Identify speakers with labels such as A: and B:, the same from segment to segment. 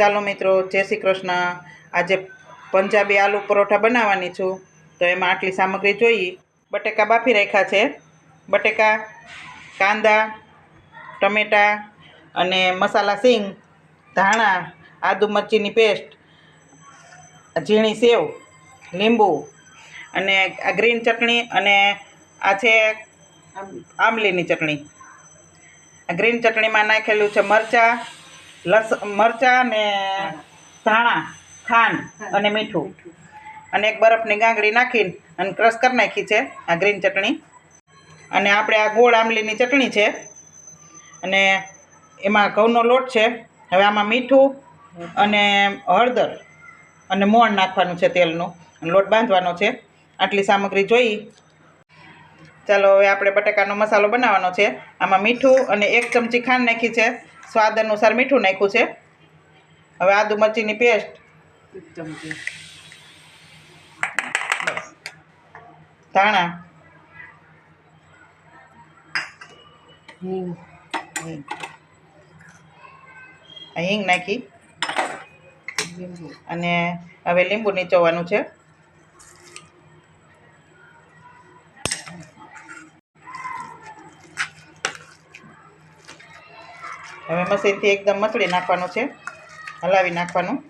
A: ચાલો મિત્રો જય શ્રી કૃષ્ણ. આજે પંજાબી આલુ પરોઠા બનાવવાની છું. તો એમાં આટલી સામગ્રી જોઈએ બટેકા બાફી રાખ્યા છે. બટેકા કાંદા ટમેટાં અને મસાલા સિંગ ધાણા આદુ મરચીની પેસ્ટ ઝીણી સેવ લીંબુ અને આ ગ્રીન ચટણી અને આ છે આંબલીની ચટણી. ગ્રીન ચટણીમાં નાખેલું છે મરચાં લસ મરચાં ને ધાણા ખાંડ અને મીઠું. અને એક બરફની ગાંગડી નાખીને અને ક્રશ કરી નાખી છે આ ગ્રીન ચટણી. અને આપણે આ ગોળ આંબલીની ચટણી છે. અને એમાં ઘઉંનો લોટ છે. હવે આમાં મીઠું અને હળદર અને મોણ નાખવાનું છે તેલનું. અને લોટ બાંધવાનો છે. આટલી સામગ્રી જોઈ. ચાલો હવે આપણે બટાકાનો મસાલો બનાવવાનો છે. આમાં મીઠું અને એક ચમચી ખાંડ નાખી છે. સ્વાદ અનુસાર મીઠું નાખ્યું છે. હવે આદુ મરચીની પેસ્ટ ધાણા. હિંગ. નાખી. અને હવે લીંબુ નીચોવાનું છે. હવે મશીનથી એકદમ મસળી નાખવાનું છે. હલાવી નાખવાનું.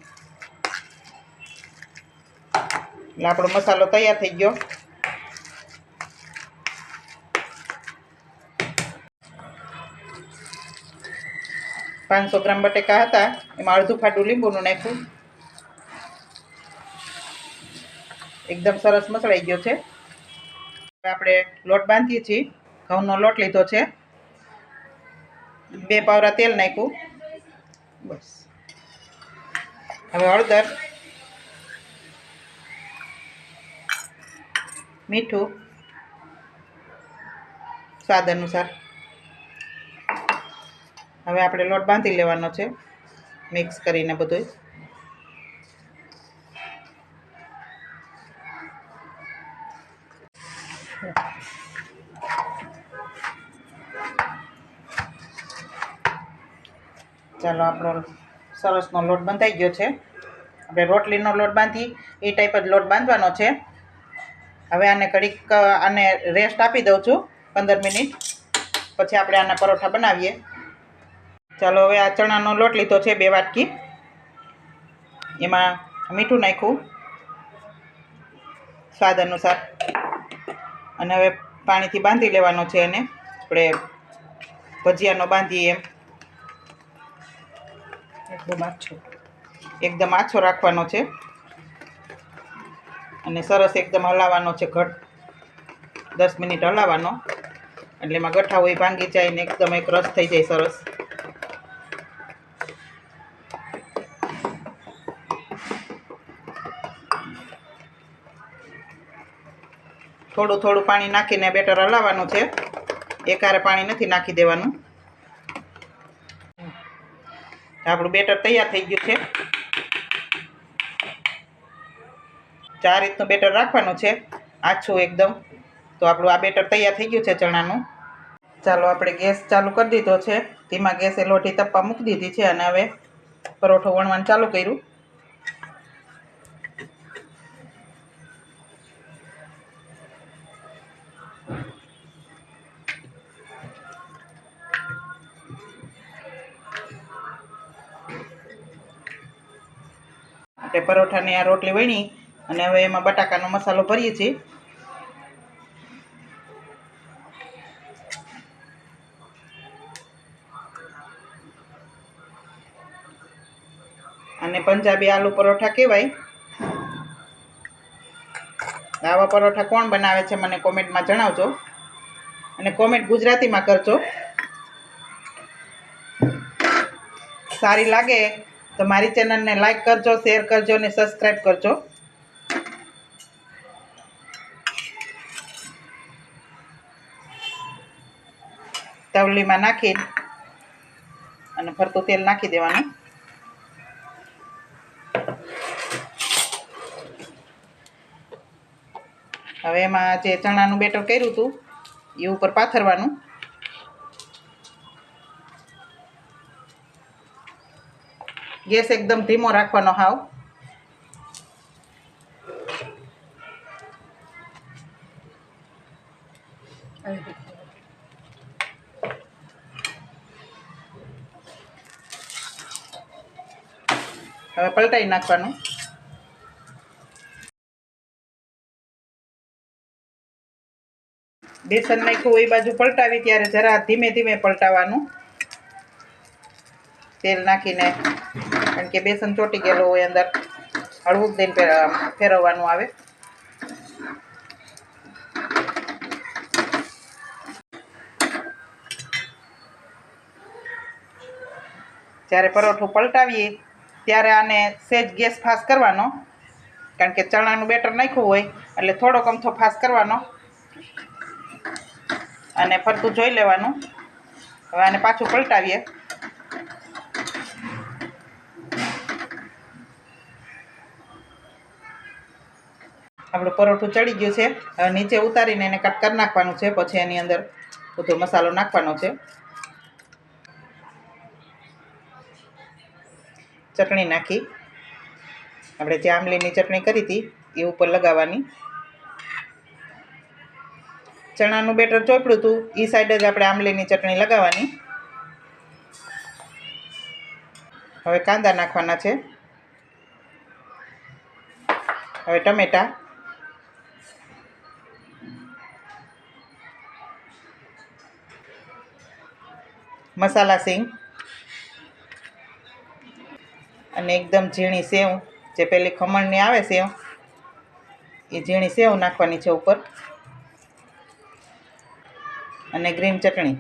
A: એટલે આપણો મસાલો તૈયાર થઈ ગયો. પાંચસો ગ્રામ બટેકા હતા. એમાં અડધું ફાટું લીંબુનું નાખ્યું. એકદમ સરસ મસળાઈ ગયો છે. આપણે લોટ બાંધીએ છીએ. ઘઉંનો લોટ લીધો છે. બે પાવરા તેલ નાખ્યું. બસ. હવે હળદર, મીઠું, સ્વાદ અનુસાર. હવે આપણે લોટ બાંધી લેવાનો છે, મિક્સ કરીને બધું ચાલો આપણો સરસનો લોટ બંધાઈ ગયો છે. આપણે રોટલીનો લોટ બાંધી, એ ટાઈપ જ લોટ બાંધવાનો છે. હવે આને કડીક આને રેસ્ટ આપી દઉં છું, પંદર મિનિટ. પછી આપણે આના પરોઠા બનાવીએ. ચાલો હવે આ ચણાનો લોટ લીધો છે, બે વાટકી. એમાં મીઠું નાખ્યું. સ્વાદ અનુસાર. અને હવે પાણીથી બાંધી લેવાનો છે એને. આપણે ભજીયાનો બાંધીએ એમ. એકદમ આછો. એકદમ આછો રાખવાનો છે. અને સરસ એકદમ હલાવવાનો છે ઘટ. દસ મિનિટ હલાવવાનો. એટલે એમાં ગઠ્ઠા હોય, ભાંગી જાય ને એકદમ એક રસ થઈ જાય સરસ. થોડું થોડું પાણી નાખીને બેટર હલાવવાનું છે. એકારે પાણી નથી નાખી દેવાનું. આપણું બેટર તૈયાર થઈ ગયું છે. ચાર રીતનું બેટર રાખવાનું છે. આછું એકદમ. તો આપણું આ બેટર તૈયાર થઈ ગયું છે ચણાનું. ચાલો આપણે ગેસ ચાલુ કરી દીધો છે. ધીમા ગેસે લોઢી તપ્પા મૂકી દીધી છે અને હવે પરોઠો વણવાનું ચાલુ કર્યું. આપણે પરોઠાની આ રોટલી વણી અને હવે એમાં બટાકાનો મસાલો ભરીએ છીએ. અને પંજાબી આલુ પરોઠા કહેવાય. આવા પરોઠા કોણ બનાવે છે મને કોમેન્ટમાં જણાવજો. અને કોમેન્ટ ગુજરાતીમાં કરજો. સારી લાગે. તો મારી ચેનલને લાઇક કરજો, શેર કરજો અને સબસ્ક્રાઈબ કરજો. તવલીમાં નાખી અને ફરતું તેલ નાખી દેવાનું. હવે એમાં જે ચણાનું બેટર કર્યું હતું, એ ઉપર પાથરવાનું. ગેસ એકદમ ધીમો રાખવાનો હાવ. હવે પલટાઈ નાખવાનું. બેસન નાખ્યું, એ બાજુ પલટાવી, ત્યારે જરા ધીમે ધીમે પલટાવાનું. તેલ નાખીને, કારણ કે બેસન ચોટી ગયેલું હોય અંદર, હળવું તેલ ફેરવવાનું આવે. જ્યારે પરોઠું પલટાવીએ, ત્યારે આને સહેજ ગેસ ફાસ કરવાનો, કારણ કે ચણાનું બેટર નાખ્યું હોય, એટલે થોડોક અમથો ફાસ કરવાનો. અને ફરતું જોઈ લેવાનું. હવે આને પાછું પલટાવીએ. આપણું પરોઠું ચડી ગયું છે. હવે નીચે ઉતારીને એને કટ કરી નાખવાનું છે. પછી એની અંદર બધો મસાલો નાખવાનો છે. ચટણી નાખી. આપણે જે આંબલીની ચટણી કરી હતી, એ ઉપર લગાવવાની. ચણાનું બેટર ચોપડ્યું હતું એ સાઈડ જ આપણે આંબલીની ચટણી લગાવવાની. હવે કાંદા નાખવાના છે. હવે ટમેટા. મસાલા સિંગ અને એકદમ ઝીણી સેવ, જે પેલી ખમણની આવે સેવ, એ ઝીણી સેવ નાખવાની છે ઉપર. અને ગ્રીન ચટણી.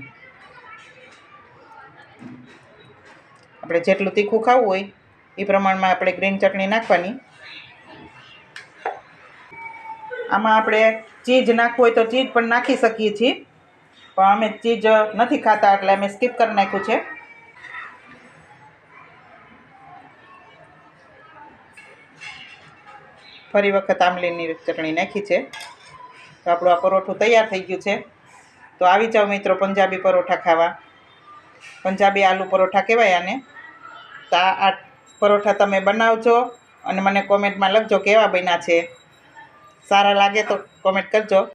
A: આપણે જેટલું તીખું ખાવું હોય, એ પ્રમાણમાં આપણે ગ્રીન ચટણી નાખવાની. આમાં આપણે ચીઝ નાખવું હોય તો ચીઝ પણ નાખી શકીએ છીએ. પણ અમે ચીજ નથી ખાતા એટલે અમે સ્કીપ કરી નાખ્યું છે. ફરી વખત આમલીની ચટણી નાખી છે. તો આપણું આ પરોઠું તૈયાર થઈ ગયું છે. તો આવી જાઓ મિત્રો પંજાબી પરોઠા ખાવા. પંજાબી આલુ પરોઠા કહેવાય આને. તો આ આ પરોઠા તમે બનાવજો અને મને કોમેન્ટમાં લખજો કેવા બન્યા છે. સારા લાગે તો કોમેન્ટ કરજો.